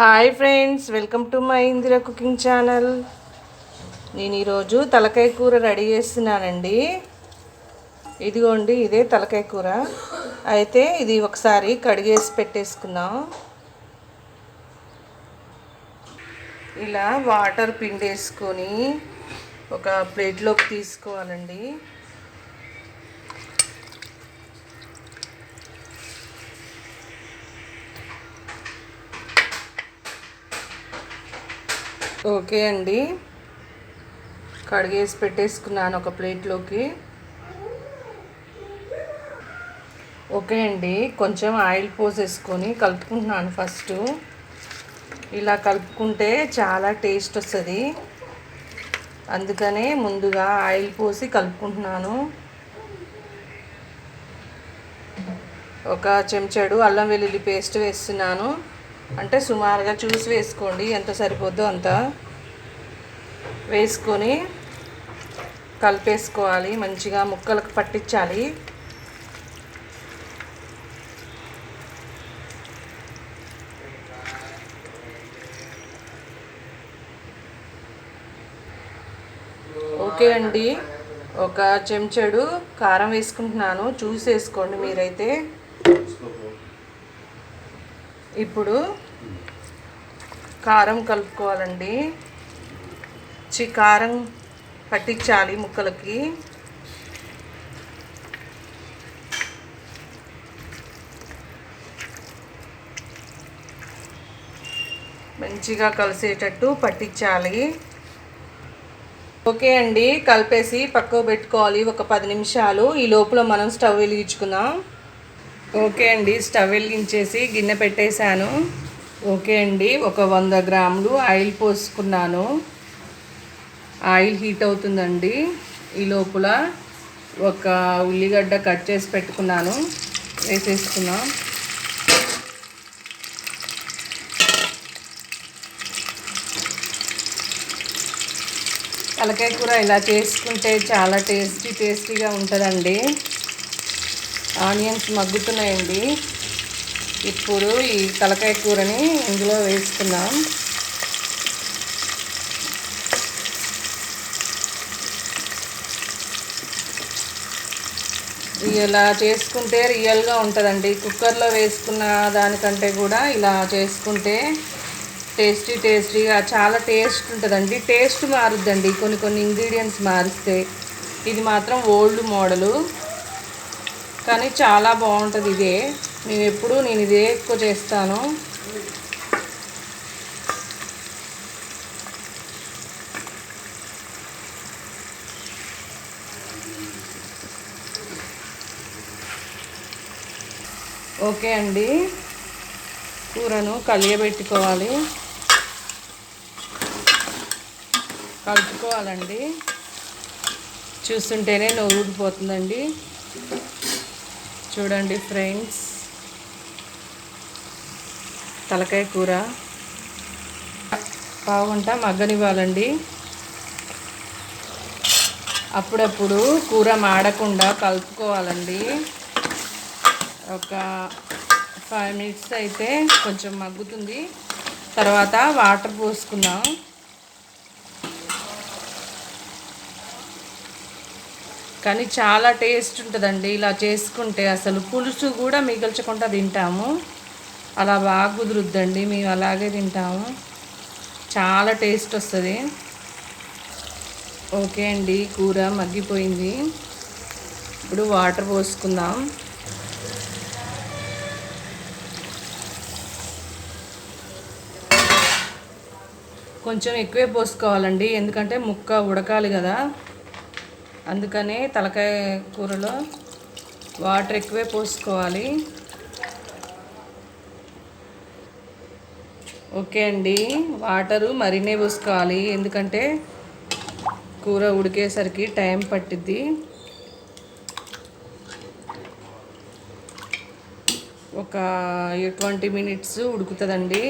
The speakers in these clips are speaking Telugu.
Hi friends welcome to my Indira cooking channel నేను ఈరోజు తలకాయ కూర రెడీ చేస్తున్నానండి. ఇదిగోండి ఇదే తలకాయ కూర. అయితే ఇది ఒకసారి కడిగేసి పెట్టేసుకుందాం. ఇలా వాటర్ పిండేసుకొని ఒక ప్లేట్లోకి తీసుకోవాలండి. ఓకే అండి. కడిగేసి పెట్టేసుకున్నాను ఒక ప్లేట్లోకి. ఓకే అండి. కొంచెం ఆయిల్ పోసేసుకొని కలుపుకుంటున్నాను ఫస్ట్. ఇలా కలుపుకుంటే చాలా టేస్ట్ వస్తుంది. అందుకనే ముందుగా ఆయిల్ పోసి కలుపుకుంటున్నాను. ఒక చెంచాడు అల్లం వెల్లుల్లి పేస్ట్ వేస్తున్నాను. అంటే సుమారుగా చూసి వేసుకోండి ఎంత సరిపోద్దో అంత వేసుకొని కలిపేసుకోవాలి మంచిగా ముక్కలకు పట్టించాలి. ఓకే అండి ఒక చెంచాడు కారం వేసుకుంటున్నాను చూసి వేసుకోండి మీరైతే. ఇప్పుడు కారం కలుపుకోవాలండి. చి కారం పట్టించాలి ముక్కలకి. మంచిగా కలిసేటట్టు పట్టించాలి. ఓకే అండి కలిపేసి పక్కకు పెట్టుకోవాలి ఒక పది నిమిషాలు. ఈ లోపల మనం స్టవ్ వెలిగించుకుందాం. ఓకే అండి స్టవ్ వెలిగించేసి గిన్నె పెట్టేశాను. ఓకే అండి ఒక వంద గ్రాములు ఆయిల్ పోసుకున్నాను. ఆయిల్ హీట్ అవుతుందండి. ఈ లోపల ఒక ఉల్లిగడ్డ కట్ చేసి పెట్టుకున్నాను. వేసేసుకున్నాం. తలకాయ కూర ఇలా చేసుకుంటే చాలా టేస్టీ టేస్టీగా ఉంటుందండి. ఆనియన్స్ మగ్గుతున్నాయండి. ఇప్పుడు ఈ తలకాయ కూరని ఇందులో వేసుకుందాం. ఇలా చేసుకుంటే రియల్గా ఉంటుందండి. కుక్కర్లో వేసుకున్న దానికంటే కూడా ఇలా చేసుకుంటే టేస్టీ టేస్టీగా చాలా టేస్ట్ ఉంటుందండి. టేస్ట్ మారుద్దండి. కొన్ని కొన్ని ఇంగ్రీడియంట్స్ మారిస్తే. ఇది మాత్రం ఓల్డ్ మోడలు. కానీ చాలా బాగుంటుంది ఇదే. నేను ఎప్పుడు నేను ఇదే ఎక్కువ చేస్తాను. ఓకే అండి. కూరను కలియబెట్టుకోవాలి. కలుపుకోవాలండి. చూస్తుంటేనే నోరు ఊడిపోతుందండి. చూడండి ఫ్రెండ్స్. తలకాయ కూర. పావుంట మగ్గనివ్వాలండి అప్పుడప్పుడు కూర మాడకుండా కలుపుకోవాలండి. ఒక ఫైవ్ మినిట్స్ అయితే కొంచెం మగ్గుతుంది. తర్వాత వాటర్ పోసుకుందాం. కానీ చాలా టేస్ట్ ఉంటుందండి. ఇలా చేసుకుంటే అసలు పులుసు కూడా మిగల్చకుండా తింటాము. అలా బాగా కుదురుద్దండి. మేము అలాగే తింటాము. చాలా టేస్ట్ వస్తుంది. ఓకే అండి. కూర మగ్గిపోయింది. ఇప్పుడు వాటర్ పోసుకుందాం. కొంచెం ఎక్కువే పోసుకోవాలండి. ఎందుకంటే ముక్క ఉడకాలి కదా. అందుకనే తలకాయ కూరలో వాటర్ ఎక్కువే పోసుకోవాలి. ఓకే అండి వాటరు మరినే పోసుకోవాలి. ఎందుకంటే కూర ఉడికేసరికి టైం పట్టిద్ది. ఒక ట్వంటీ మినిట్స్ ఉడుకుతుందండి.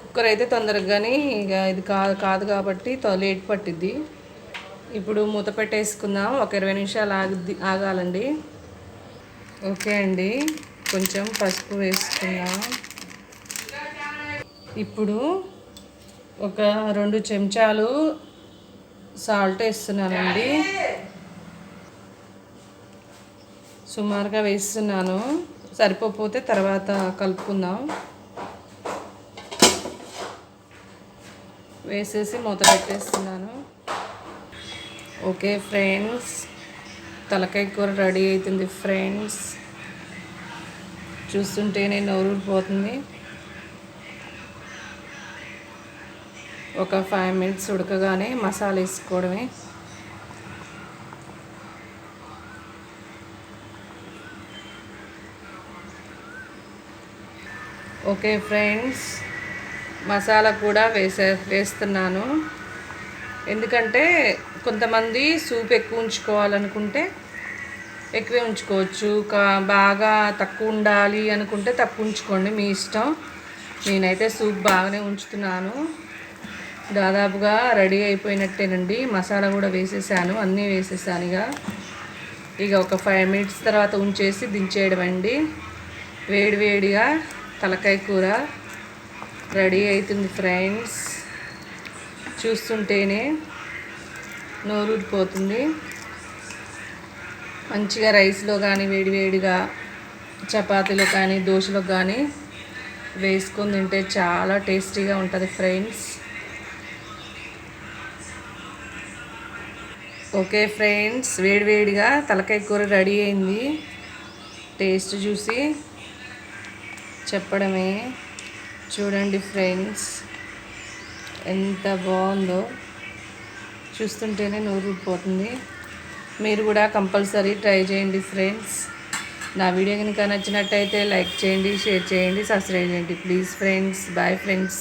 కుక్కర్ అయితే తొందరగానే ఇక ఇది కాదు కాదు కాబట్టి లేట్ పట్టిద్ది. ఇప్పుడు మూత పెట్టేసుకుందాం. ఒక ఇరవై నిమిషాలు ఆగి ఆగాలండి. ఓకే అండి. కొంచెం పసుపు వేసుకుందాం. ఇప్పుడు ఒక రెండు చెంచాలు సాల్ట్ వేస్తున్నానండి. సుమారుగా వేస్తున్నాను. సరిపోతే తర్వాత కలుపుకుందాం. వేసేసి మూత పెట్టేస్తున్నాను. Okay friends. తలకాయ కూర రెడీ అవుతుంది ఫ్రెండ్స్. చూస్తుంటేనే నోరూరిపోతుంది. ఒక ఫైవ్ మినిట్స్ ఉడకగానే మసాలా వేసుకోవడమే. Okay friends. మసాలా కూడా వేసే వేస్తున్నాను. ఎందుకంటే కొంతమంది సూప్ ఎక్కువ ఉంచుకోవాలనుకుంటే ఎక్కువే ఉంచుకోవచ్చు. కా బాగా తక్కువ ఉండాలి అనుకుంటే తక్కువ ఉంచుకోండి. మీ ఇష్టం. నేనైతే సూప్ బాగానే ఉంచుతున్నాను. దాదాపుగా రెడీ అయిపోయినట్టేనండి. మసాలా కూడా వేసేసాను. అన్నీ వేసేసాను ఇక. ఇక ఒక ఫైవ్ మినిట్స్ తర్వాత ఉంచేసి దించేయడం అండి వేడి వేడిగా తలకాయ కూర రెడీ అవుతుంది ఫ్రెండ్స్. చూస్తుంటేనే నోరూరిపోతుంది మంచిగా రైస్లో కానీ వేడివేడిగా చపాతీలో కానీ దోశలో కానీ వేసుకొని తింటే చాలా టేస్టీగా ఉంటుంది ఫ్రెండ్స్. ఓకే ఫ్రెండ్స్ వేడివేడిగా తలకాయ కూర రెడీ అయింది. టేస్ట్ చూసి చెప్పడమే. చూడండి ఫ్రెండ్స్. ఎంత బాగుందో చూస్తుంటేనే నూరిపోతుంది. మీరు కూడా కంపల్సరీ ట్రై చేయండి ఫ్రెండ్స్. నా వీడియో కనుక నచ్చినట్టయితే లైక్ చేయండి షేర్ చేయండి సబ్స్క్రైబ్ చేయండి. Please friends. Bye friends.